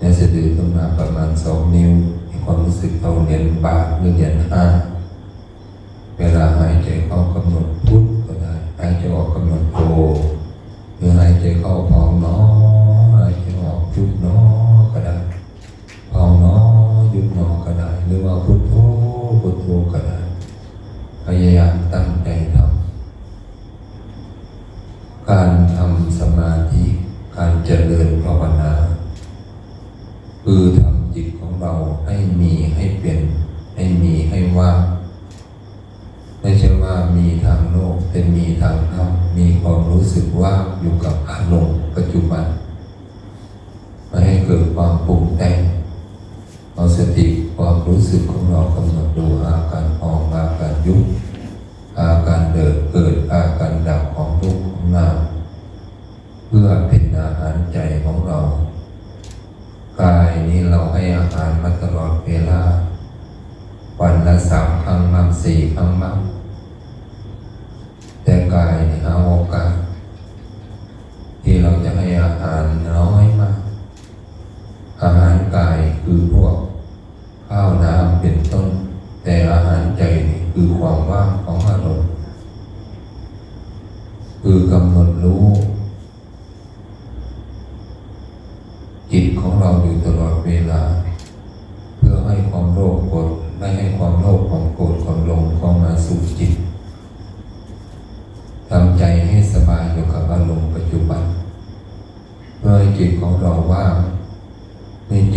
ในสะดือขึ้นมาประมาณสองนิ้วมีความรู้สึกเท่าเหรียญบาทหรือเหรียญห้า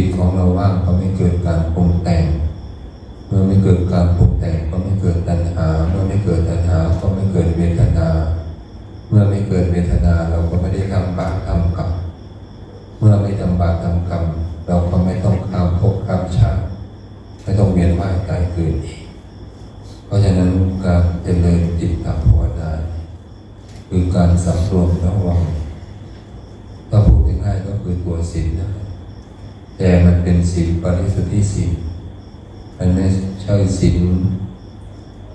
จิตของเราว่างก็ไม่เกิดการปรุงแต่ง เมื่อไม่เกิดการปรุงแต่งก็ไม่เกิดตัณหา เมื่อไม่เกิดตัณหา ก็ไม่เกิดเวทนา เมื่อไม่เกิดเวทนาเราก็ไม่ได้ทำบาปทำกรรม เมื่อไม่ทำบาปทำกรรม เราก็ไม่ต้องข้ามภพข้ามชาติไม่ต้องเวียนว่ายตายเกิดอีก เพราะฉะนั้นการเจริญจิตตภาวนาคือการสำรวมระวังถ้าพูดง่ายๆก็คือตัวศีลนะแต่มันเป็นศีลปริสุทธิศีลมันไม่ใช่ศีล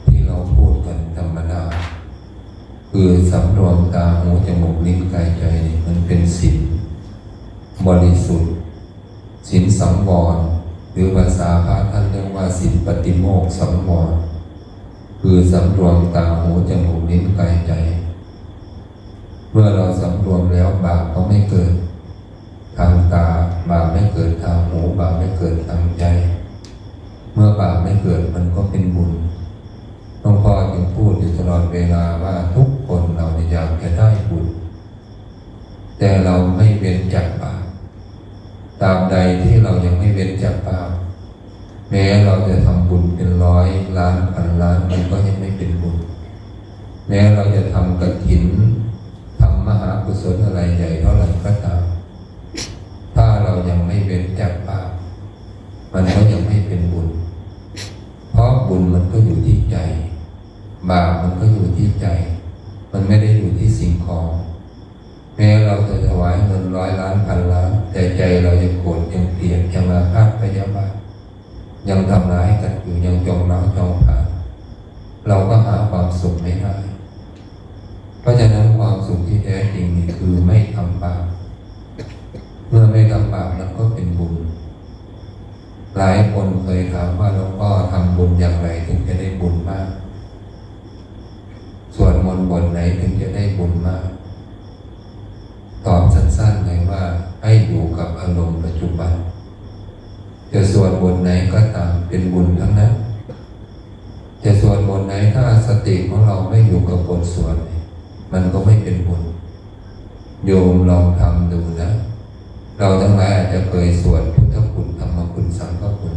ที่เราพูดกันธรรมดา คือสำรวมตาหูจมูกลิ้นกายใจนี่มันเป็นศีลบริสุทธิ์ศีลสังวร หรือภาษาพระท่านปฏิโมกสังวรคือสำรวมตาหูจมูกลิ้นกายใจ เมื่อเราสำรวมแล้วบาปก็ไม่เกิด ทางตาบาปไม่เกิดทางหูบาปไม่เกิดทางใจ เมื่อบาปไม่เกิดมันก็เป็นบุญหลวงพ่อจึงพูดอยู่ตลอดเวลาว่าทุกคนเราเนี่ยอยากจะได้บุญแต่เราไม่เว้นจากบาปตาบใดที่เรายังไม่เว้นจากบาป ม้เราจะทำบุญเป็นร้อยล้านพันล้านมันก็ยังไม่เป็นบุญ แม้เราจะทำกฐินทำมหากุศลอะไรใหญ่เท่าไหร่ก็ตาม ถ้าเรายังไม่เว้นจากบาปมันก็ยังไม่เป็นบุญ เพราะบุญมันก็อยู่ที่ใจ บาปมันก็อยู่ที่ใจ มันไม่ได้อยู่ที่สิ่งของ แม้เราจะถวายเงินร้อยล้านพันล้านแต่ใจเรายังโกรธยังเกลียดยังอาฆาตพยาบา ยังทำร้ายกันอยู่ยังจองร้าวจองผานเราก็หาความสุขไม่ได้ เพราะฉะนั้นความสุขที่แท้จริงนี่คือไม่ทำบาปเมื่อไม่ทำบาปนั้นก็เป็นบุญ หลายคนเคยถามว่าหลวงพ่อทำบุญอย่างไรถึงจะได้บุญมากส่วนมนต์บนไหนถึงจะได้บุญมาก ตอบสั้นๆเลยว่าให้อยู่กับอารมณ์ปัจจุบัน จะส่วนบนไหนก็ตามเป็นบุญทั้งนั้น จะส่วนบนไหนถ้าสติของเราไม่อยู่กับบทสวดเนี่ยมันก็ไม่เป็นบุญ โยมลองทำดูนะ เราทั้งหลายอาจจะเคยสวดพุทธคุณธรรมคุณสังฆคุณ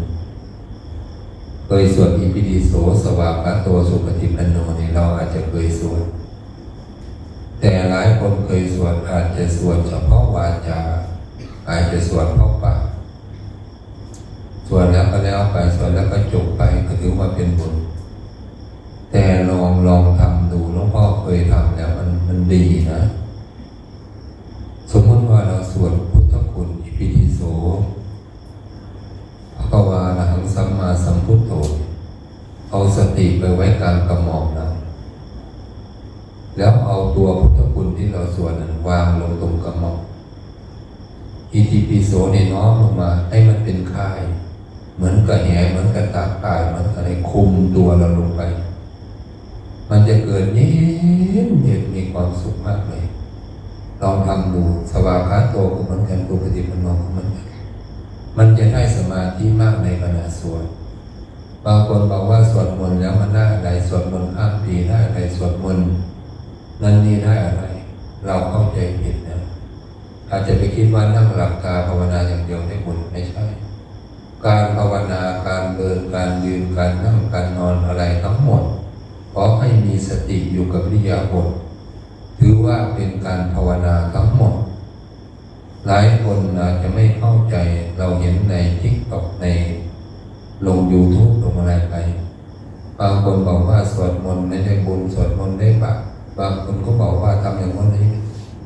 เคยสวดอิปิดิโสสวากาโตสุปฏิปันโนเนี่เราอาจจะเคยสวด แต่หลายคนเคยสวดอาจจะสวดเฉพาะวาจาอาจจะสวดเพราะ สวดแล้วก็แล้วไปสวดแล้วก็จบไปก็ถือว่าเป็นบุญแต่ลองลองทำดูหลวงพ่อเคยทำแล้วมันมันดีนะ สมมติว่าเราสวดพุทธคุณอิปิทิโสพระกวาระหังสัมมาสัมพุทโธเอาสติไปไว้การกระหม่อมนะแล้วเอาตัวพุทธคุณที่เราสวดนั้นวางลงตรงกระหม่อมอิติปิโสเนี่ยน้อมลงมาให้มันเป็นค่าย เหมือนกับแหเหมือนกับตาข่ายเหมือนอะไรคุมตัวเราลงไป มันจะเกิดเย็นเย็นมีความสุขมากเลยลองทำดูสวากขาโตก็เหมือนกันปกติมันมองก็เหมือนกันมันจะได้สมาธิมากในขณะสวดบางคนบอกว่าสวดมนต์แล้วมันได้อะไรสวดมนต์ข้ามปีได้อะไรสวดมนต์นั่นนี่ได้อะไร เราเข้าใจผิดนะอาจจะไปคิดว่านั่งหลับตาภาวนาอย่างเดียวได้บุญไม่ใช่ การภาวนาการเดิน การยืนการนั่งการนอนอะไรทั้งหมดขอให้มีสติอยู่กับริยาบทถือว่าเป็นการภาวนาทั้งหมด หลายคนอาจจะไม่เข้าใจเราเห็นในทิกตอกในลง YouTube ลงอะไรไปบางคนบอกว่าสวดมนต์ไม่ได้บุญสวดมนต์ได้บาปบางคนก็บอกว่าทำอย่างนั้นนี้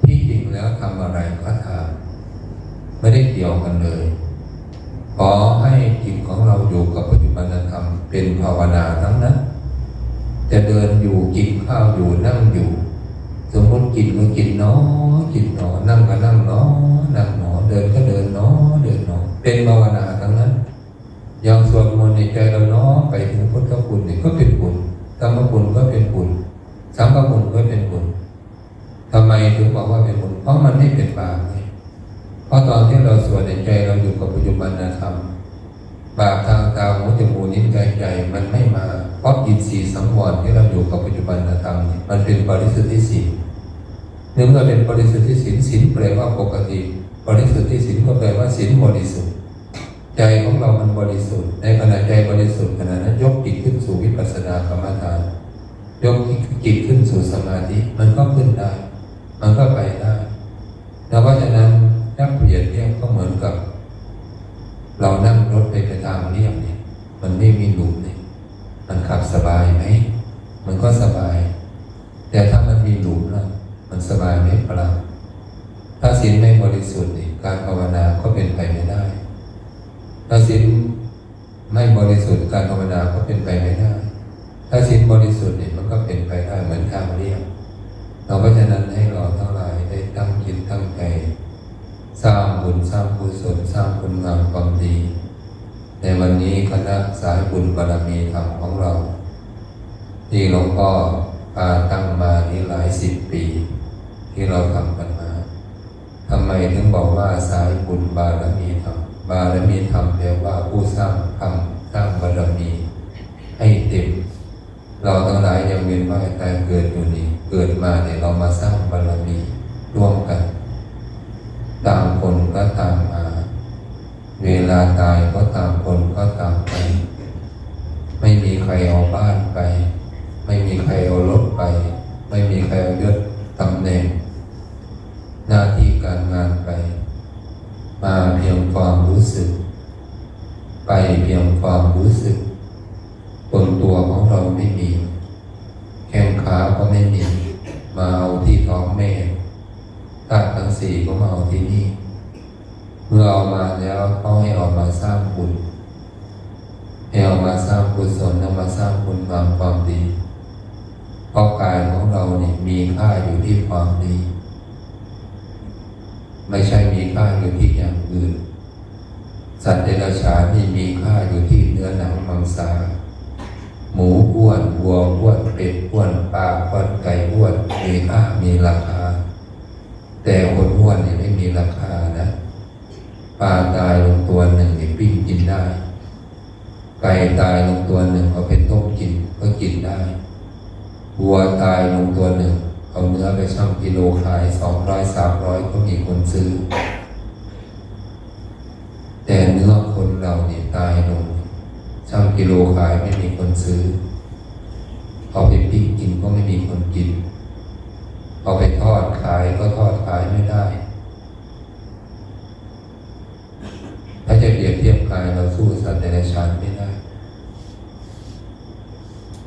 ที่จริงแล้วทำอะไรก็ทำไม่ได้เกี่ยวกันเลย ขอให้จิต ภาวนาทั้งนั้น จะเดินอยู่กินข้าวอยู่นั่งอยู่ สมมติกินก็กินเนาะกินเนาะนั่งก็นั่งเนาะนั่งเนาะเดินก็เดินเนาะเดินเนาะเป็นภาวนาทั้งนั้นอย่างสวดมนต์ในใจเราเนาะไปถึงพุทธคุณนี่ยก็เป็นบุญธรรมคุณก็เป็นบุญสังฆคุณก็เป็นบุญทำไมถึงบอกว่าเป็นบุญเพราะมันไม่เป็นบาปไงเพราะตอนที่เราสวดในใจเราอยู่กับปัจจุบันธรรมบาปทาง สังวรที่เราอยู่กับปัจจุบันธรรมเนี่ยมันเป็นบริสุทธิ์ที่สี่เนื่องจากเป็นบริสุทธิ์ที่ศีลศีลแปลว่าปกติบริสุทธิ์ที่ศีลก็แปลว่าศีลบริสุทธิ์ ใจของเรามันบริสุทธิ์ ในขณะใจบริสุทธิ์ขณะนั้นยกจิตขึ้นสู่วิปัสสนากรรมฐาน ยกจิตขึ้นสู่สมาธิมันก็ขึ้นได้ มันก็ไปได้แล้วเพราะฉะนั้นถ้าเปรียบเทียก็เหมือนกับ เรานั่งรถไปไปทางเรียบเนี่ยมันไม่มีหลุมเนี่ย มันขับสบายไหม มันก็สบาย แต่ถ้ามันมีหลุมล่ะ มันสบายไหมเปล่าถ้าศีลไม่บริสุทธิ์นี่การภาวนาก็เป็นไปไม่ได้ ถ้าศีลไม่บริสุทธิ์การภาวนาก็เป็นไปไม่ได้ ถ้าศีลบริสุทธิ์เนี่ยมันก็เป็นไปได้เหมือนทางเรียบเราก็ฉะนั้นให้เราทั้งหลายได้ตั้งจิตตั้งใจสร้างบุญสร้างกุศลสร้างคุณงามความดี ในวันนี้คณะสายบุญบารมีธรรมของเรา ที่หลวงพ่อพาตั้งมานี้หลายสิบปี ที่เราทำกันมาทำไมถึงบอกว่าสายบุญบารมีธรรมบารมีธรรมแปลว่าผู้สร้างธรรมสร้างบารมี ให้เต็มเราทั้งหลายยังเวียนว่ายตายเกิดอยู่นี่เกิดมาเนี่ยเรามาสร้างบารมีร่วมกันต่างคนก็ตามมา เวลาตายก็ต่างคนก็ตามไป ไม่มีใครเอาบ้านไป ไม่มีใครเอารถไป ไม่มีใครเอายศตำแหน่ง หน้าที่การงานไป มาเพียงความรู้สึก ไปเพียงความรู้สึกบนตัวของเราไม่มี แข้งขาก็ไม่มี มาเอาที่ท้องแม่ธาตุทั้งสี่ก็มาเอาที่นี่ เมื่อ เอามาแล้วต้องให้เอามาสร้างบุญให้เอามาสร้างกุศลเอามาสร้างคุณงามความดีเพราะกายของเราเนี่ยมีค่าอยู่ที่ความดี ไม่ใช่มีค่าอยู่ที่อย่างอื่น สัตว์เดรัจฉานนี่มีค่าอยู่ที่เนื้อหนังมังสาหมูอ้วนวัวอ้วนเป็ดอ้วนปลาอ้วนไก่อ้วนมีค่ามีราคา แต่คนอ้วนเนี่ยไม่มีราคานะ ปลาตายลงตัวหนึ่งเนี่ปิ้งกินได้ ไก่ตายลงตัวหนึ่งเอาไปต้มกินก็กินได้วัวตายลงตัวหนึ่งเอาเนื้อไปชั่งกิโลขายสองร้อยสามร้อยก็มีคนซื้อ แต่เนื้อคนเราเนี่ยตายลงชั่งกิโลขายไม่มีคนซื้อ เอาไปปิ้งกินก็ไม่มีคนกิน เอาไปทอดขายก็ทอดขายไม่ได้ เปรียบเทียบกายเราสู้สัตว์ในราชานไม่ได้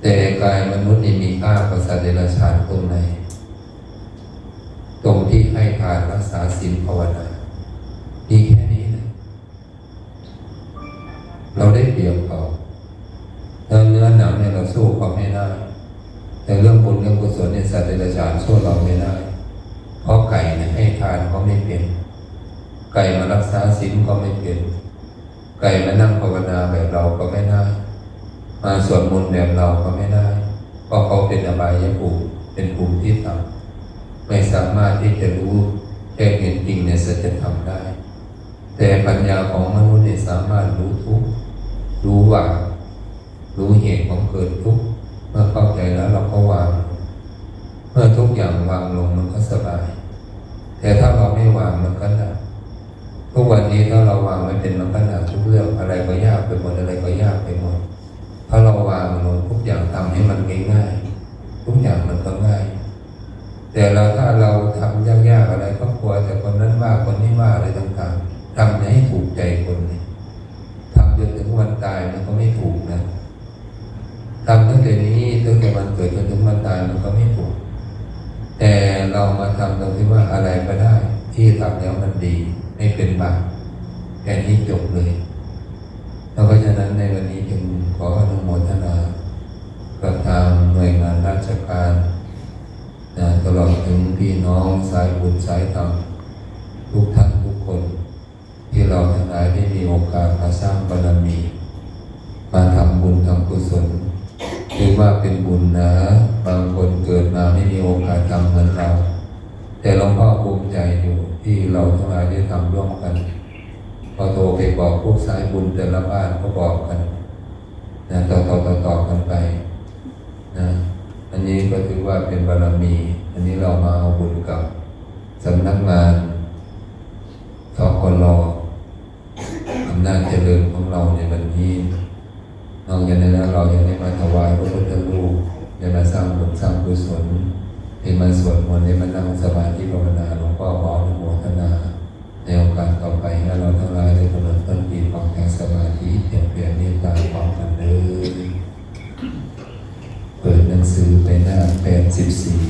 แต่กายมนุษย์นี่มีค่ากว่าสัตว์ในราชานตรงไหนตรงที่ให้ทานรักษาศีลภาวนามีแค่นี้นะเราได้เปรียบเขาแล้เนื้อหนังเนี่ยเราสู้เขาไม่ได้แต่เรื่องบุญเรื่องกุศลเนี่ยสัตว์เดรัจฉานสู้เราไม่ได้ เพราะไก่เนี่ยให้ทานเขาไม่เป็น ไก่มารักษาศีลก็ไม่เป็น ไก่มานั่งภาวนาแบบเราก็ไม่ได้ มาสวดมนต์แบบเราก็ไม่ได้ เพราะเขาเป็นอบายภูมิเป็นภูมิที่ต่ำไม่สามารถที่จะรู้แจ้งเห็นจริงในสัจธรรมได้ แต่ปัญญาของมนุษย์เนี่ยสามารถรู้ทุกรู้ว่ารู้เหตุของเกิดทุกเมื่อเข้าใจแล้วเราก็วาง เมื่อทุกอย่างวางลงมันก็สบาย แต่ถ้าเราไม่วางมันก็หนัก ทุกวันนี้ถ้าเราวางไม่เป็นมันก็หนักทุกเรื่องอะไรก็ยากไปหมดอะไรก็ยากไปหมดถ้าเราวางลงทุกอย่างทำให้มันง่ายๆทุกอย่างมันก็ง่าย แต่เราถ้าเราทำยากๆอะไรก็กลัวแต่คนนั้นว่าคนนี้ว่าอะไรต่างๆทำให้ถูกใจคนนี้ทำจนถึงวันตายมันก็ไม่ถูกนะทำตั้งแต่นี้ตั้งแต่วันเกิดจนถึงวันตายมันก็ไม่ถูก แต่เรามาทำตรงที่ว่าอะไรก็ได้ ที่ทำแล้วมันดี ไม่เป็นบาปแค่นี้จบเลยแล้วเพราะฉะนั้นในวันนี้จึงขออนุโมทนากับทางหน่วยงานราชการนะตลอดถึงพี่น้องสายบุญสายธรรมทุกท่านทุกคน ที่เราทั้งหลายได้มีโอกาสมาสร้างบารมี มาทำบุญทำกุศลถือว่าเป็นบุญนะบางคนเกิดมาไม่มีโอกาสทำเหมือนเรา แต่หลวงพ่อภูมิใจอยู่ ที่เราทั้งหลายได้ทำร่วมกัน พอโทรไปบอกพวกสายบุญแต่ละบ้านก็บอกกันนะต่อต่อต่อต่อกันไปนะอันนี้ก็ถือว่าเป็นบารมี อันนี้เรามาเอาบุญกับสำนักงานทกลอำนาจเจริญของเราในวันนี้นอกจากนั้นเรายังได้มาถวายพระพุทธรูปได้มาสร้างบุญสร้างกุศล ให้มาสวดมนต์ให้มานั่งสมาธิภาวนาหลวงพ่อขออนุโมทนา ในโอกาสต่อไปให้เราทั้งหลายได้กำหนดต้นปีของแห่งสมาธิเปลี่ยนเปลี่ยนนิตาความกันเลยเปิดหนังสือไปหน้าแปดสิบสี่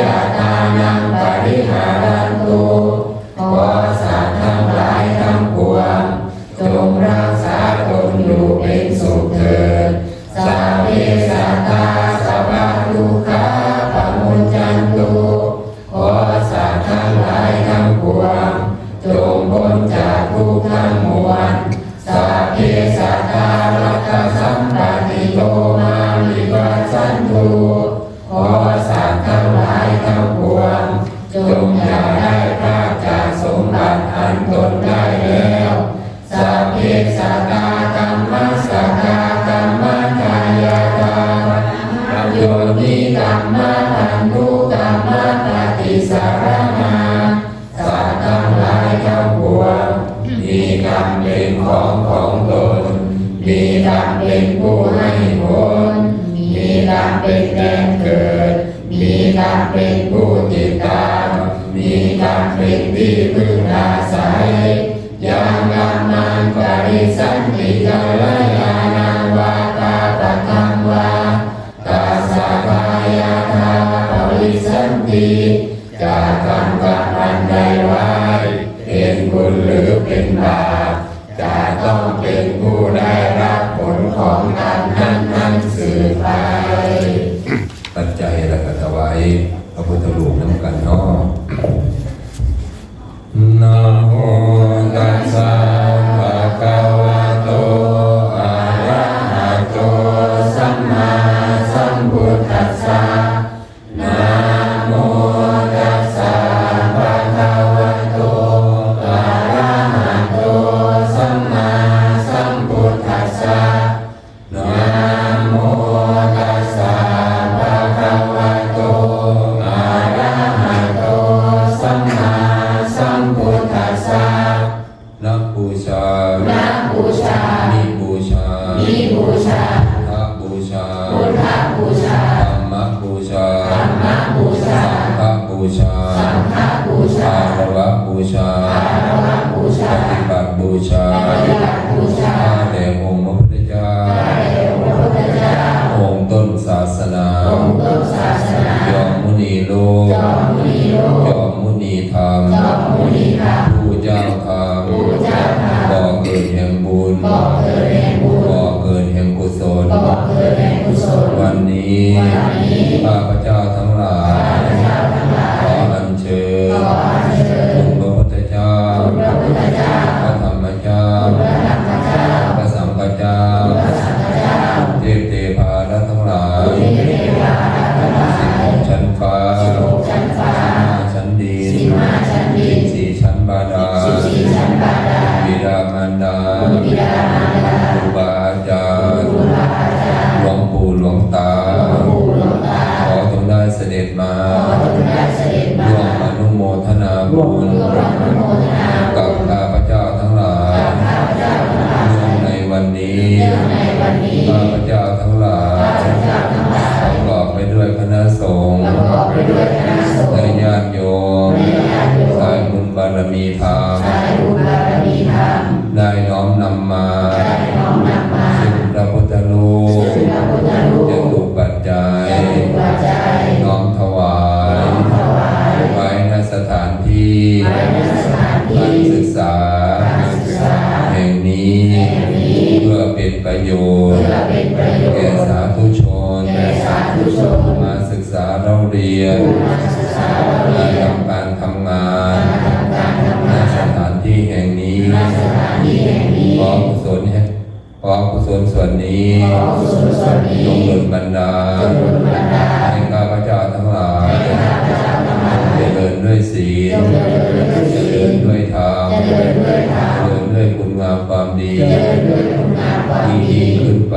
ขีอาตานังปริหารันตุ Amém. ยนและทำการทำงานณสถานที่แห่งนี้พร้อมกุศลแห่ร้อมกุศลส่วนนี้จงหลุดบรรดาให้ข้าพเจ้าทั้งหลายจะเจรินด้วยศีลเจรินด้วยธรรมเจรินด้วยคุณงามความดียิ่งขึ้นไป